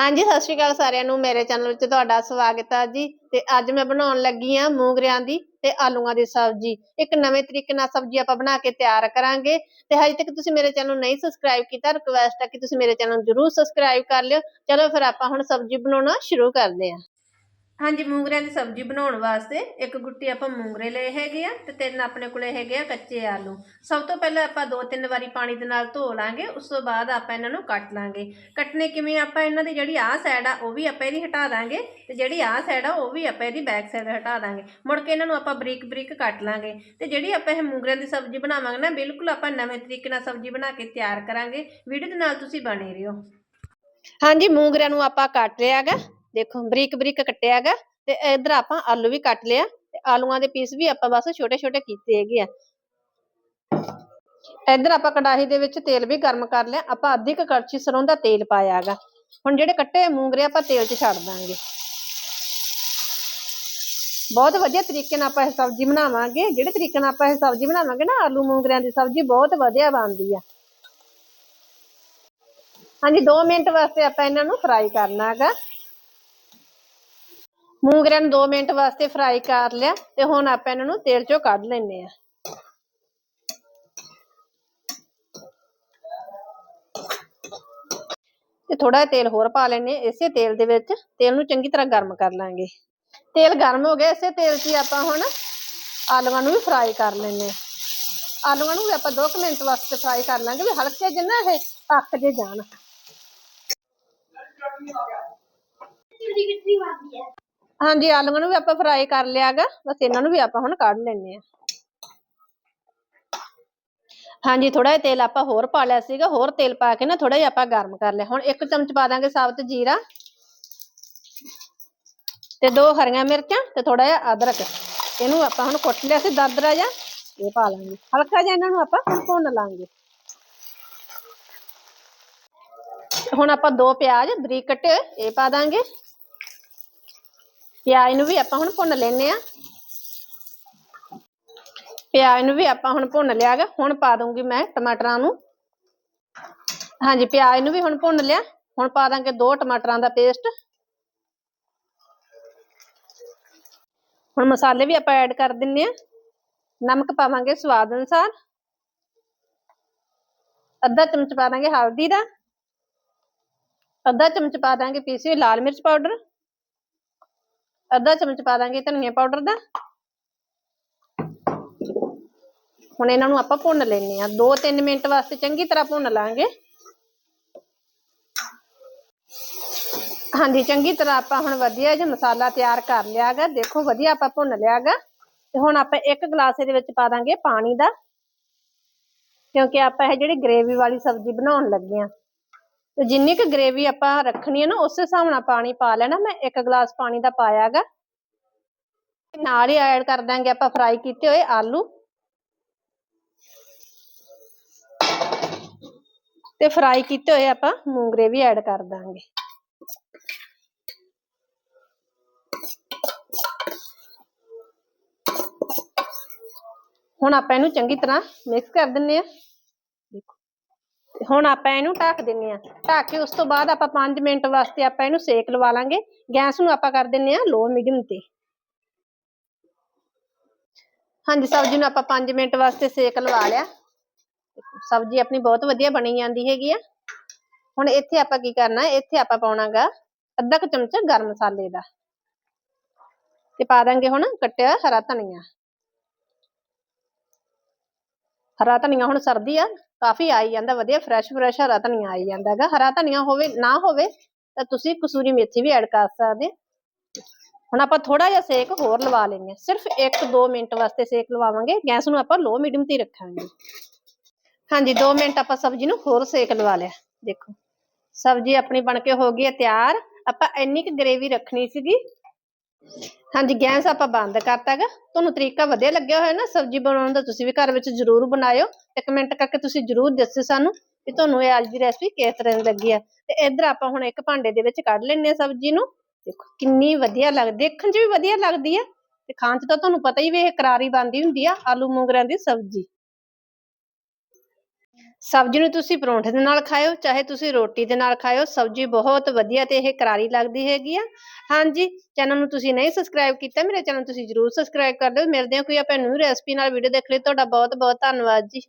ਹਾਂਜੀ, ਸਤਿ ਸ਼੍ਰੀ ਅਕਾਲ ਸਾਰਿਆਂ ਨੂੰ। ਮੇਰੇ ਚੈਨਲ ਵਿੱਚ ਤੁਹਾਡਾ ਸਵਾਗਤ ਹੈ ਜੀ। ਤੇ ਅੱਜ ਮੈਂ ਬਣਾਉਣ ਲੱਗੀ ਆ ਮੂੰਗਰਿਆਂ ਦੀ ਤੇ ਆਲੂਆਂ ਦੀ ਸਬਜ਼ੀ। ਇੱਕ ਨਵੇਂ ਤਰੀਕੇ ਨਾਲ ਸਬਜ਼ੀ ਆਪਾਂ ਬਣਾ ਕੇ ਤਿਆਰ ਕਰਾਂਗੇ। ਤੇ ਹਜੇ ਤੱਕ ਤੁਸੀਂ ਮੇਰੇ ਚੈਨਲ ਨੂੰ ਨਹੀਂ ਸਬਸਕ੍ਰਾਈਬ ਕੀਤਾ ਰਿਕੁਐਸਟ ਹੈ ਕਿ ਤੁਸੀਂ ਮੇਰੇ ਚੈਨਲ ਨੂੰ ਜਰੂਰ ਸਬਸਕ੍ਰਾਈਬ ਕਰ ਲਿਓ। ਚਲੋ ਫਿਰ ਆਪਾਂ ਹੁਣ ਸਬਜ਼ੀ ਬਣਾਉਣਾ ਸ਼ੁਰੂ ਕਰਦੇ ਹਾਂ ਹਾਂਜੀ ਮੂੰਗਰਿਆਂ ਦੀ ਸਬਜ਼ੀ ਬਣਾਉਣ ਵਾਸਤੇ ਇੱਕ ਗੁੱਟੀ ਆਪਾਂ ਮੂੰਗਰੇ ਲਏ ਹੈਗੇ ਆ ਤੇ ਤਿੰਨ ਆਪਣੇ ਕੋਲੇ ਹੈਗੇ ਆ ਕੱਚੇ ਆਲੂ। ਸਭ ਤੋਂ ਪਹਿਲਾਂ ਆਪਾਂ ਦੋ ਤਿੰਨ ਵਾਰੀ ਪਾਣੀ ਦੇ ਨਾਲ ਧੋ ਲਾਂਗੇ, ਉਸ ਤੋਂ ਬਾਅਦ ਆਪਾਂ ਇਹਨਾਂ ਨੂੰ ਕੱਟ ਲਾਂਗੇ। ਕੱਟਨੇ ਕਿਵੇਂ ਆਪਾਂ ਇਹਨਾਂ ਦੀ ਜਿਹੜੀ ਆਹ ਸਾਈਡ ਆ, ਉਹ ਵੀ ਆਪਾਂ ਇਹਦੀ ਹਟਾ ਦਾਂਗੇ ਤੇ ਜਿਹੜੀ ਆਹ ਸਾਈਡ ਆ, ਉਹ ਵੀ ਆਪਾਂ ਇਹਦੀ ਬੈਕ ਸਾਈਡ ਹਟਾ ਦਾਂਗੇ। ਮੁੜ ਕੇ ਇਹਨਾਂ ਨੂੰ ਆਪਾਂ ਬਰੀਕ ਬਰੀਕ ਕੱਟ ਲਾਂਗੇ ਤੇ ਜਿਹੜੀ ਆਪਾਂ ਇਹ ਮੂੰਗਰਿਆਂ ਦੀ ਸਬਜ਼ੀ ਬਣਾਵਾਂਗੇ ਨਾ, ਬਿਲਕੁਲ ਆਪਾਂ ਨਵੇਂ ਤਰੀਕੇ ਨਾਲ ਸਬਜ਼ੀ ਬਣਾ ਕੇ ਤਿਆਰ ਕਰਾਂਗੇ। ਵੀਡੀਓ ਦੇ ਨਾਲ ਤੁਸੀਂ ਬਣੇ ਰਹੋ। ਹਾਂਜੀ, ਮੂੰਗਰਿਆਂ ਨੂੰ ਆਪਾਂ ਕੱਟ ਲਿਆਗਾ ਦੇਖੋ ਬਰੀਕ ਬਰੀਕ ਕੱਟਿਆ ਕੱਟਿਆਗਾ ਤੇ ਇਧਰ ਆਪਾਂ ਆਲੂ ਵੀ ਕੱਟ ਲਿਆ ਤੇ ਆਲੂਆਂ ਦੇ ਪੀਸ ਵੀ ਆਪਾਂ ਬਸ ਛੋਟੇ ਛੋਟੇ ਕੀਤੇ ਹੈਗੇ ਆ। ਇਧਰ ਆਪਾਂ ਕੜਾਹੀ ਦੇ ਵਿੱਚ ਤੇਲ ਵੀ ਗਰਮ ਕਰ ਲਿਆ। ਆਪਾਂ ਅੱਧੀ ਕੁ ਕੜਛੀ ਸਰੋਂ ਦਾ ਤੇਲ ਪਾਇਆ ਪਾਇਆਗਾ ਹੁਣ ਜਿਹੜੇ ਕੱਟੇ ਮੂੰਗਰੇ ਆਪਾਂ ਤੇਲ 'ਚ ਛੱਡ ਦਾਂਗੇ। ਬਹੁਤ ਵਧੀਆ ਤਰੀਕੇ ਨਾਲ ਆਪਾਂ ਇਹ ਸਬਜ਼ੀ ਬਣਾਵਾਂਗੇ। ਜਿਹੜੇ ਤਰੀਕੇ ਨਾਲ ਆਪਾਂ ਇਹ ਸਬਜ਼ੀ ਬਣਾਵਾਂਗੇ ਨਾ, ਆਲੂ ਮੂੰਗਰਿਆਂ ਦੀ ਸਬਜ਼ੀ ਬਹੁਤ ਵਧੀਆ ਬਣਦੀ ਆ। ਹਾਂਜੀ 2 ਮਿੰਟ ਵਾਸਤੇ ਆਪਾਂ ਇਹਨਾਂ ਨੂੰ ਫਰਾਈ ਕਰਨਾ ਹੈਗਾ। ਮੂੰਗਰਿਆਂ ਨੂੰ 2 ਮਿੰਟ ਵਾਸਤੇ ਫਰਾਈ ਕਰ ਲਿਆ ਤੇ ਹੁਣ ਆਪਾਂ ਇਹਨਾਂ ਨੂੰ ਤੇਲ ਚੋਂ ਕੱਢ ਲੈਨੇ ਆ ਤੇ ਥੋੜਾ ਤੇਲ ਹੋਰ ਪਾ ਲੈਨੇ ਇਸੇ ਤੇਲ ਦੇ ਵਿੱਚ। ਤੇਲ ਨੂੰ ਚੰਗੀ ਤਰ੍ਹਾਂ ਗਰਮ ਕਰ ਲਾਂਗੇ। ਤੇਲ ਗਰਮ ਹੋ ਗਿਆ, ਇਸੇ ਤੇਲ 'ਚ ਹੀ ਆਪਾਂ ਹੁਣ ਆਲੂਆਂ ਨੂੰ ਵੀ ਫਰਾਈ ਕਰ ਲੈਨੇ ਆਲੂਆਂ ਨੂੰ ਵੀ ਆਪਾਂ 2 ਮਿੰਟ ਵਾਸਤੇ ਫਰਾਈ ਕਰ ਲਾਂਗੇ ਵੀ ਹਲਕੇ ਜਿਹੇ ਨਾ ਇਹ ਪੱਕ ਜੇ ਜਾਣ। ਹਾਂਜੀ, ਆਲੂਆਂ ਨੂੰ ਵੀ ਆਪਾਂ ਫਰਾਈ ਕਰ ਲਿਆਗਾ। ਬਸ ਇਹਨਾਂ ਨੂੰ ਵੀ ਆਪਾਂ ਹੁਣ ਕੱਢ ਲੈਨੇ ਆ ਹਾਂਜੀ ਥੋੜਾ ਜਿਹਾ ਤੇਲ ਆਪਾਂ ਹੋਰ ਪਾ ਲਿਆ ਸੀਗਾ। ਹੋਰ ਤੇਲ ਪਾ ਕੇ ਨਾ ਥੋੜਾ ਜਿਹਾ ਆਪਾਂ ਗਰਮ ਕਰ ਲਿਆ। ਹੁਣ ਇੱਕ ਚਮਚ ਪਾ ਦਾਂਗੇ ਸਾਬਤ ਜੀਰਾ ਤੇ ਦੋ ਹਰੀਆਂ ਮਿਰਚਾਂ ਤੇ ਥੋੜਾ ਜਿਹਾ ਅਦਰਕ। ਇਹਨੂੰ ਆਪਾਂ ਹੁਣ ਕੁੱਟ ਲਿਆ ਸੀ ਦਰਦਰਾ ਜਿਹਾ ਇਹ ਪਾ ਲਾਂਗੇ। ਹਲਕਾ ਜਿਹਾ ਇਹਨਾਂ ਨੂੰ ਆਪਾਂ ਭੁੰਨ ਲਾਂਗੇ। ਹੁਣ ਆਪਾਂ ਦੋ ਪਿਆਜ਼ ਬਰੀਕ ਕੱਟੇ ਇਹ ਪਾ ਦਾਂਗੇ। ਪਿਆਜ਼ ਨੂੰ ਵੀ ਆਪਾਂ ਹੁਣ ਭੁੰਨ ਲੈਨੇ ਆ ਪਿਆਜ਼ ਨੂੰ ਵੀ ਆਪਾਂ ਹੁਣ ਭੁੰਨ ਲਿਆਗਾ ਹੁਣ ਪਾ ਦੂੰਗੀ ਮੈਂ ਟਮਾਟਰਾਂ ਨੂੰ। ਹਾਂਜੀ, ਪਿਆਜ਼ ਨੂੰ ਵੀ ਹੁਣ ਭੁੰਨ ਲਿਆ। ਹੁਣ ਪਾ ਦਾਂਗੇ ਦੋ ਟਮਾਟਰਾਂ ਦਾ ਪੇਸਟ। ਹੁਣ ਮਸਾਲੇ ਵੀ ਆਪਾਂ ਐਡ ਕਰ ਦਿੰਨੇ ਆ ਨਮਕ ਪਾਵਾਂਗੇ ਸਵਾਦ ਅਨੁਸਾਰ। ਅੱਧਾ ਚਮਚ ਪਾ ਦਾਂਗੇ ਹਲਦੀ ਦਾ। ਅੱਧਾ ਚਮਚ ਪਾ ਦਾਂਗੇ ਪੀਸੀ ਹੋਈ ਲਾਲ ਮਿਰਚ ਪਾਊਡਰ। ਅੱਧਾ ਚਮਚ ਪਾ ਦਾਂਗੇ ਧਨੀਆ ਪਾਊਡਰ ਦਾ। ਹੁਣ ਇਹਨਾਂ ਨੂੰ ਆਪਾਂ ਭੁੰਨ ਲੈਨੇ ਆ 2-3 ਮਿੰਟ ਵਾਸਤੇ ਚੰਗੀ ਤਰ੍ਹਾਂ ਭੁੰਨ ਲਾਂਗੇ। ਹਾਂਜੀ, ਚੰਗੀ ਤਰ੍ਹਾਂ ਆਪਾਂ ਹੁਣ ਵਧੀਆ ਜਿਹਾ ਮਸਾਲਾ ਤਿਆਰ ਕਰ ਲਿਆਗਾ। ਦੇਖੋ, ਵਧੀਆ ਆਪਾਂ ਭੁੰਨ ਲਿਆਗਾ। ਤੇ ਹੁਣ ਆਪਾਂ ਇੱਕ ਗਲਾਸ ਇਹਦੇ ਵਿੱਚ ਪਾ ਦਾਂਗੇ ਪਾਣੀ ਦਾ। ਕਿਉਂਕਿ ਆਪਾਂ ਇਹ ਜਿਹੜੀ ਗ੍ਰੇਵੀ ਵਾਲੀ ਸਬਜ਼ੀ ਬਣਾਉਣ ਲੱਗੇ ਆ ਤੇ ਜਿੰਨੀ ਕੁ ਗ੍ਰੇਵੀ ਆਪਾਂ ਰੱਖਣੀ ਹੈ ਨਾ, ਉਸੇ ਹਿਸਾਬ ਨਾਲ ਪਾਣੀ ਪਾ ਲੈਣਾ। ਮੈਂ ਇੱਕ ਗਲਾਸ ਪਾਣੀ ਦਾ ਪਾਇਆਗਾ ਨਾਲ ਹੀ ਐਡ ਕਰ ਦਾਂਗੇ ਆਪਾਂ ਫਰਾਈ ਕੀਤੇ ਹੋਏ ਆਲੂ। ਤੇ ਫਰਾਈ ਕੀਤੇ ਹੋਏ ਆਪਾਂ ਮੂੰਗਰੇ ਵੀ ਐਡ ਕਰ ਦਾਂਗੇ ਹੁਣ ਆਪਾਂ ਇਹਨੂੰ ਚੰਗੀ ਤਰ੍ਹਾਂ ਮਿਕਸ ਕਰ ਦਿੰਨੇ ਆ। ਤੇ ਹੁਣ ਆਪਾਂ ਇਹਨੂੰ ਢੱਕ ਦਿੰਨੇ ਆ ਢੱਕ ਕੇ ਉਸ ਤੋਂ ਬਾਅਦ ਆਪਾਂ 5 ਮਿੰਟ ਵਾਸਤੇ ਆਪਾਂ ਇਹਨੂੰ ਸੇਕ ਲਵਾ ਲਾਂਗੇ। ਗੈਸ ਨੂੰ ਆਪਾਂ ਕਰ ਦਿੰਨੇ ਆ ਲੋ ਮੀਡੀਅਮ ਤੇ। ਹਾਂਜੀ, ਸਬਜ਼ੀ ਨੂੰ ਆਪਾਂ 5 ਮਿੰਟ ਵਾਸਤੇ ਸੇਕ ਲਵਾ ਲਿਆ। ਸਬਜ਼ੀ ਆਪਣੀ ਬਹੁਤ ਵਧੀਆ ਬਣੀ ਜਾਂਦੀ ਹੈਗੀ ਆ। ਹੁਣ ਇੱਥੇ ਆਪਾਂ ਕੀ ਕਰਨਾ, ਇੱਥੇ ਆਪਾਂ ਪਾਉਣਾਗਾ ਅੱਧਾ ਕੁ ਚਮਚ ਗਰਮ ਮਸਾਲੇ ਦਾ। ਤੇ ਪਾ ਦਾਂਗੇ ਹੁਣ ਕੱਟਿਆ ਹਰਾ ਧਨੀਆ। ਹਰਾ ਧਨੀਆ ਹੁਣ ਸਰਦੀ ਆ। ਕਾਫੀ ਆਈ ਜਾਂਦਾ, ਵਧੀਆ ਫਰੈਸ਼ ਫਰੈਸ਼ ਹਰਾ ਧਨੀਆ ਆਈ ਜਾਂਦਾ ਹਰਾ ਧਨੀਆ ਹੋਵੇ, ਨਾ ਹੋਵੇ, ਤਾਂ ਤੁਸੀਂ ਕਸੂਰੀ ਮੇਥੀ ਵੀ ਐਡ ਕਰ ਸਕਦੇ ਹੁਣ ਆਪਾਂ ਥੋੜਾ ਜਿਹਾ ਸੇਕ ਹੋਰ ਲਵਾ ਲੈਂਗੇ ਸਿਰਫ 1-2 ਮਿੰਟ ਵਾਸਤੇ ਸੇਕ ਲਵਾਵਾਂਗੇ। ਗੈਸ ਨੂੰ ਆਪਾਂ ਲੋ ਮੀਡੀਅਮ ਤੇ ਰੱਖਾਂਗੇ। ਹਾਂਜੀ 2 ਮਿੰਟ ਆਪਾਂ ਸਬਜ਼ੀ ਨੂੰ ਹੋਰ ਸੇਕ ਲਵਾ ਲਿਆ। ਦੇਖੋ, ਸਬਜ਼ੀ ਆਪਣੀ ਬਣ ਕੇ ਹੋ ਗਈ ਹੈ ਤਿਆਰ। ਆਪਾਂ ਇੰਨੀ ਕੁ ਗ੍ਰੇਵੀ ਰੱਖਣੀ ਸੀਗੀ ਹਾਂਜੀ, ਗੈਸ ਆਪਾਂ ਬੰਦ ਕਰਤਾਗਾ ਤੁਹਾਨੂੰ ਤਰੀਕਾ ਵਧੀਆ ਲੱਗਿਆ ਹੋਇਆ ਨਾ, ਸਬਜ਼ੀ ਬਣਾਉਣ ਦਾ ਤੁਸੀਂ ਵੀ ਘਰ ਵਿੱਚ ਜ਼ਰੂਰ ਬਣਾਇਓ। ਤੇ ਕਮੈਂਟ ਕਰਕੇ ਤੁਸੀਂ ਜ਼ਰੂਰ ਦੱਸਿਓ ਸਾਨੂੰ ਕਿ ਤੁਹਾਨੂੰ ਇਹ ਅੱਜ ਦੀ ਰੈਸਪੀ ਕਿਸ ਤਰ੍ਹਾਂ ਦੀ ਲੱਗੀ ਆ। ਤੇ ਇੱਧਰ ਆਪਾਂ ਹੁਣ ਇੱਕ ਭਾਂਡੇ ਦੇ ਵਿੱਚ ਕੱਢ ਲੈਣੇ ਆ ਸਬਜ਼ੀ ਨੂੰ। ਦੇਖੋ, ਕਿੰਨੀ ਵਧੀਆ ਲੱਗਦੀ, ਦੇਖਣ 'ਚ ਵੀ ਵਧੀਆ ਲੱਗਦੀ ਆ। ਤੇ ਖਾਣ 'ਚ ਤਾਂ ਤੁਹਾਨੂੰ ਪਤਾ ਹੀ ਵੀ ਇਹ ਕਰਾਰੀ ਬਣਦੀ ਹੁੰਦੀ ਆ, ਆਲੂ ਮੂੰਗਰਿਆਂ ਦੀ ਸਬਜ਼ੀ। ਸਬਜ਼ੀ ਨੂੰ ਤੁਸੀਂ ਪਰੌਂਠੇ ਦੇ ਨਾਲ ਖਾਇਓ, ਚਾਹੇ ਤੁਸੀਂ ਰੋਟੀ ਦੇ ਨਾਲ ਖਾਓ ਸਬਜ਼ੀ ਬਹੁਤ ਵਧੀਆ ਤੇ ਇਹ ਕਰਾਰੀ ਲੱਗਦੀ ਹੈਗੀ ਆ। ਹਾਂਜੀ, ਚੈਨਲ ਨੂੰ ਤੁਸੀਂ ਨਹੀਂ ਸਬਸਕ੍ਰਾਈਬ ਕੀਤਾ, ਮੇਰੇ ਚੈਨਲ ਨੂੰ ਤੁਸੀਂ ਜਰੂਰ ਸਬਸਕ੍ਰਾਈਬ ਕਰ ਦਿਓ ਮਿਲਦੇ ਹਾਂ ਕੋਈ ਆਪਾਂ ਨਿਊ ਰੈਸਪੀ ਨਾਲ ਵੀਡੀਓ ਦੇਖ ਲਈ, ਤੁਹਾਡਾ ਬਹੁਤ ਬਹੁਤ ਧੰਨਵਾਦ ਜੀ।